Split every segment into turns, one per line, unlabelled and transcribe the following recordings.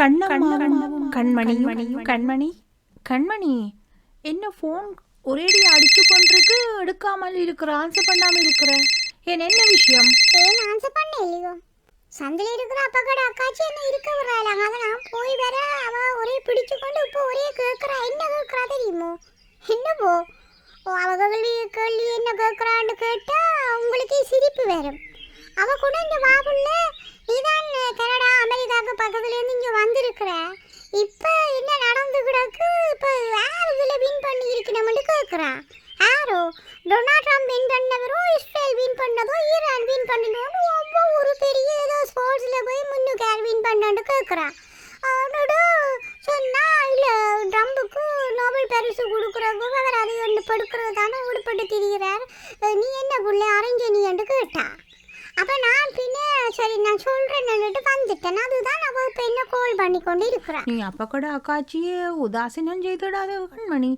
கண்ணம்மாவும் கண்மணியும் கண்மணி. கண்மணி என்ன ஃபோன் ஒரேடி அடிச்சு கொண்டிருக்கு எடுக்காமல் இருக்கிற ஆன்சர் பண்ணாம இருக்கிற? ஏன் என்ன விஷயம்?
ஏன் ஆன்சர் பண்ண இல்லையோ சந்தில இருக்கிற அப்பா கூட அக்காச்சி என்ன இருக்க விடுறாங்க அதை நான் போய் வர அவ ஒரே பிடிச்சு கொண்டு இப்போ ஒரே கேட்குறா என்ன கேட்குறா தெரியுமோ? என்னவோ? ஓ அவ கேள்வி கேள்வி என்ன கேட்குறான்னு கேட்டா உங்களுக்கே சிரிப்பு வரும். அவ கூட இந்த வாபுள்ள நீதான் கனடா அமெரிக்காவுக்கு பக்கத்துலேருந்து இங்கே இங்க வந்திருக்கிற. இப்போ என்ன நடந்து கிடக்கு? இப்போ யார் இதில் வின் பண்ணி இருக்கணும்னு கேட்குறான் யாரோ? டொனால்ட் ட்ரம்ப் வின் பண்ணவரோ இஸ்ரேல் வின் பண்ணதோ ஈரான் வின் பண்ணதோ ஒவ்வொரு பெரிய ஏதோ ஸ்போர்ட்ஸில் போய் முன்னுக்கு யார் வின் பண்ணான்னு கேட்குறான் அவனோட சொன்னால் இல்லை ட்ரம்புக்கு நோபல் பரிசு கொடுக்குறவங்க அவர் அதை ஒன்று படுக்கிறது தானே உடுப்பட்டு திரிகிறார் நீ என்ன பிள்ளை அரஞ்ச நீ என்று அப்போ நான் பின்ன சரி நான் சொல்கிறேன்னுட்டு வந்துட்டேன். அதுதான் அவள் இப்போ என்ன கால் பண்ணி கொண்டு இருக்கிறான்.
நீ அப்ப கூட அக்காச்சியே உதாசீனம் செய்துடாத கண்மணி.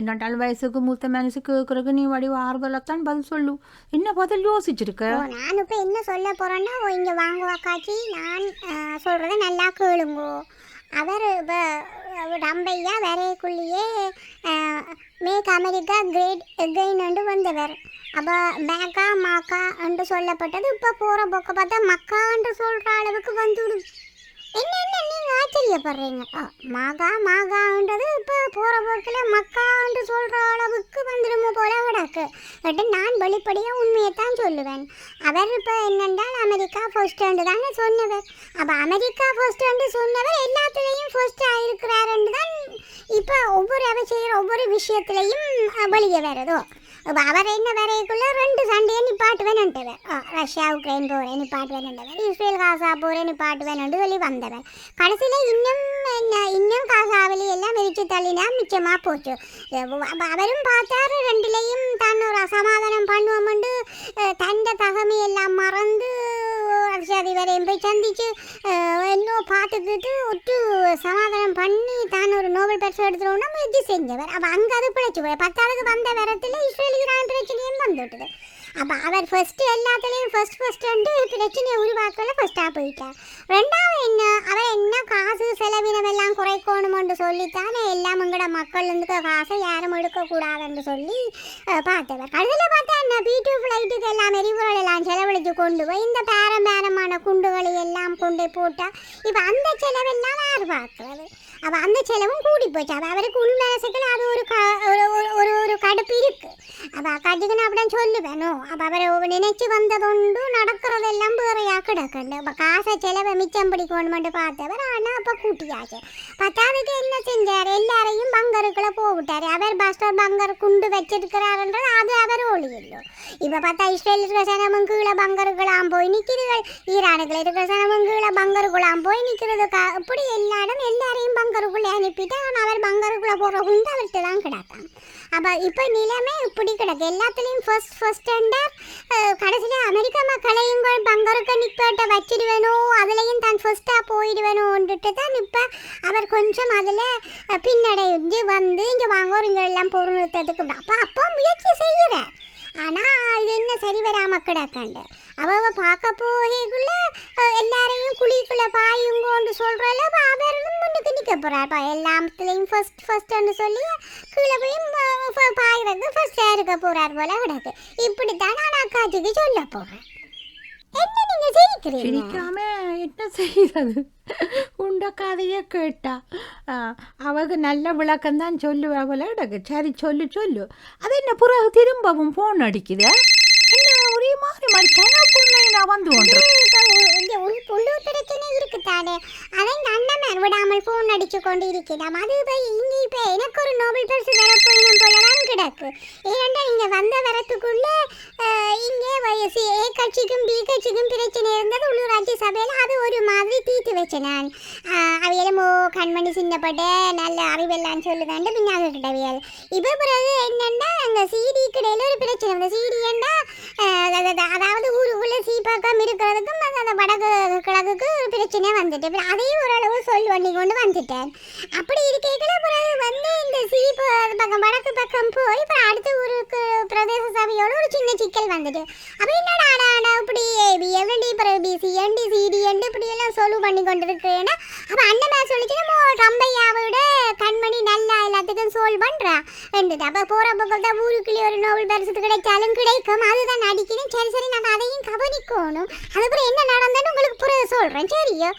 என்னட்டால் வயசுக்கு மூத்த மனசு கேட்கறதுக்கு நீ வடி ஆறுதலத்தான் பதில் சொல்லு. என்ன பதில் யோசிச்சிருக்க?
நான் இப்போ என்ன சொல்ல போகிறேன்னா இங்கே வாங்குவா காட்சி நான் சொல்கிறத நல்லா கேளுங்கோ. அவர் இப்போ ரம்பையா வரையக்குள்ளேயே மேக் அமெரிக்கா கிரேட் எகைன் வந்தவர். அப்போ மேக்கா மாக்கா என்று சொல்லப்பட்டது. இப்போ போகிற போக்க பார்த்தா மக்கா என்று சொல்கிற அளவுக்கு வந்துடும். என்னென்ன நீங்கள் ஆச்சரியப்படுறீங்க? மகா மாகா இப்போ போகிற போக்கில் மக்கான்னு சொல்கிற அளவுக்கு வந்துடுமோ போல கிடக்கு. பட் நான் வெளிப்படையாக உண்மையை தான் சொல்லுவேன். அவர் இப்போ என்னென்றால் அமெரிக்கா ஃபர்ஸ்ட் தானே சொன்னவர். அப்போ அமெரிக்கா ஃபர்ஸ்ட்டு சொன்னவர் எல்லாத்துலேயும் ஃபர்ஸ்ட் ஆகிருக்கிறாருன்னு தான் இப்போ ஒவ்வொரு அவர் செய்கிற ஒவ்வொரு விஷயத்துலேயும் வெளியே வருதோ? அவர் என்ன வரைக்குள்ள ரெண்டு சண்டையை நிப்பாட்டுவேன்ட்டவர் ரஷ்யா உக்ரைன் போகிறேன் போரை நிப்பாட்டுவேன்ட்டவர் இஸ்ரேல் காசா போகிறேன் போரை நிப்பாட்டுவேன்ட்டு சொல்லி வந்தவர். கடைசியில் இன்னும் என்ன இன்னும் காசாவிலே எல்லாம் விரிச்சு தள்ளினா மிச்சமாக போச்சு. அவரும் பார்த்தாரு ரெண்டுலேயும் தான் ஒரு அசமாதானம் பண்ணுவோம்ண்டு தந்த தகமை எல்லாம் மறந்து அதிபரையும் போய் சந்திச்சு அஹ், இன்னும் பார்த்துக்கிட்டு ஒட்டு சமாதானம் பண்ணி தான் ஒரு நோபல் பரிசு எடுத்துருவோம்னா முயற்சி செஞ்சவர். அப்போ அங்கே அது பிழைச்சி போய் பத்தாளுக்கு வந்த வரத்தில் பிரச்சனையும் அப்போ அவர் ஃபஸ்ட்டு எல்லாத்துலேயும் ஃபஸ்ட் ஃபஸ்ட்டு வந்து பிரச்சனையை உருவாக்கல ஃபஸ்ட்டாக போயிட்டார். ரெண்டாவது என்ன? அவர் என்ன காசு செலவினம் எல்லாம் குறைக்கணுமென்று சொல்லித்தானே எல்லாம் எங்கட மக்கள் இருந்து காசை யாரும் எடுக்கக்கூடாதுன்னு சொல்லி பார்த்தவர். கடைசியில் பார்த்தா என்ன? பி டூ ஃப்ளைட்டுக்கு எல்லாம் எரிபொருள் எல்லாம் செலவழித்து கொண்டு போய் இந்த பேரம் பேரமான கொண்டு போட்டா. இப்போ அந்த செலவெல்லாம் யார் பார்க்குறது அப்போ அந்த செலவும் கூடி போச்சு அப்போ அவருக்கு உள் மனசுக்குள்ள அது ஒரு க ஒரு ஒரு- ஒரு கடுப்பு இருக்கு அப்போ அக்காச்சிக்கு நான் அப்படின் சொல்லுவேனோ அப்போ அவரை நினைச்சு வந்ததொண்டு நடக்கிறதெல்லாம் வேறையாக கிடக்குண்டு அப்போ காசை செலவை மிச்சம் பிடிக்கணுமெண்டு பார்த்தவர் ஆனால் அப்போ கூட்டியாச்சு பத்தாவதுக்கு என்ன செஞ்சார் எல்லாரையும் பங்கருக்குள்ள போவிட்டார் அவர் பஸ்டர் பங்கர் குண்டு வச்சிருக்கிறாருன்றது அது அவர் ஒளியில்லோ இப்போ பார்த்தா இஸ்ரேல் இருக்கிற சனமும் கீழே பங்கருக்குலாம் போய் நிற்கிறீர்கள் ஈரானுக்குள்ள இருக்கிற சனமும் கீழே பங்கருக்குள்ளாம். போய் நிற்கிறது இப்படி எல்லாரும் எல்லாரையும் பங்கருக்குள்ளே அனுப்பிட்டு ஆனால் அவர் பங்கருக்குள்ளே போகிற குண்டு அவர்கிட்ட தான் கிடக்கான். அப்போ இப்போ நிலைமை இப்படி கிடக்கு. எல்லாத்துலேயும் ஃபர்ஸ்ட் ஃபர்ஸ்ட் ஸ்டாண்டர் கடைசியில் அமெரிக்க மக்களையும் கூட பங்கருக்க நிற்பட்ட வச்சிடுவேனோ அதுலேயும் தான் ஃபர்ஸ்ட்டாக போயிடுவேனோன்ட்டு தான் இப்போ அவர் கொஞ்சம் அதில் பின்னடைஞ்சு வந்து இங்கே வாங்க இங்கே எல்லாம் பொருள் அப்போ அப்போ முயற்சி செய்கிறேன் ஆனால் இது என்ன சரி வராம கிடக்காண்டு? அவ பார்க்க போகக்குள்ள எல்லாரையும் பாயுங்கோன்னு சொல்கிறல அவரும் முன்னுக்கு நிற்க போகிறாப்பா எல்லாத்துலேயும் ஃபர்ஸ்ட் ஃபர்ஸ்ட்னு சொல்லி கீழே போய் பாய்றதுக்கு ஃபர்ஸ்டாக இருக்க போகிறார் போல கிடக்கு. இப்படித்தான் நான் அக்காச்சிக்கு சொல்ல போகிறேன் என்ன நீங்கள் சிரிக்கிறீங்க?
சிரிக்காம என்ன செய்யறது? உண்ட கதையை கேட்டா. ஆ, அவக்கு நல்ல விளக்கம் தான் சொல்லுவா போல கிடக்கு. சரி சொல்லு சொல்லு. அது என்ன பிறகு திரும்பவும் ஃபோன் அடிக்குது? என்ன ஒரே மாதிரி மாதிரி வந்து ஒன்று
அவன் உள் விடாமல் ஃபோன் அடிச்சு கொண்டு இருக்கிறான் அது இப்போ இங்கே இப்போ எனக்கு ஒரு நோபல் பரிசு வரப்போயினும் போலதான் கிடக்கு. ஏனெண்டா இங்கே வந்த வரத்துக்குள்ள இங்கே வயசு ஏ கட்சிக்கும் பி கட்சிக்கும் பிரச்சனை இருந்தது. உள்ளூராட்சி சபையில் அது ஒரு மாதிரி தீர்த்து வச்சேன் நான் அவையிலும் கண்மணி சின்னப்பட்ட நல்ல அறிவெல்லாம் சொல்லுதாண்டு பின்னாக கிட்டவியல். இப்போ பிறகு என்னன்னா அங்கே சிடி கடையில் ஒரு பிரச்சனை வந்து சிடி அதாவது ஊருக்குள்ளே சீப்பாக்கம் இருக்கிறதுக்கும் அது அந்த வடக்கு கிழக்குக்கு ஒரு பிரச்சனை வந்துட்டு. அதையும் ஓரளவு சொல் பண்ணி கொண்டு வந்துட்டேன். அப்படி இருக்கைகள பிறகு வந்து இந்த சீப்பு பக்கம் வடக்கு பக்கம் போய் இப்போ அடுத்த ஊருக்கு பிரதேச சபையோட ஒரு சின்ன சிக்கல் வந்துட்டு. அப்போ என்னடா ஆடா இப்படி ஏபி எவன்டி பிறகு பிசி என்டி சிடி எண்டு இப்படி எல்லாம் சொல் பண்ணி கொண்டு இருக்கிறேன்னா அப்போ அண்ணன் சொல்லிச்சு நம்ம ரம்பையாவோட கண்மணி நல்லா எல்லாத்துக்கும் சோல் பண்ணுறா ரெண்டுட்டு அப்போ போகிற பக்கம் தான் ஊருக்குள்ளே ஒரு நோபல் பரிசு கிடைச்சாலும் கிடைக்கும். அதுதான் நடிக்கணும் சரி சரி நம்ம அதையும் கவனிக்கணும். அதுக்கப்புறம் என்ன நடந்ததுன்னு உங்களுக்கு புரிய சொல்கிறேன் சரியோ?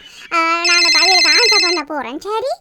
நான் இப்போ ஆன்சர் பண்ண போகிறேன் சரி?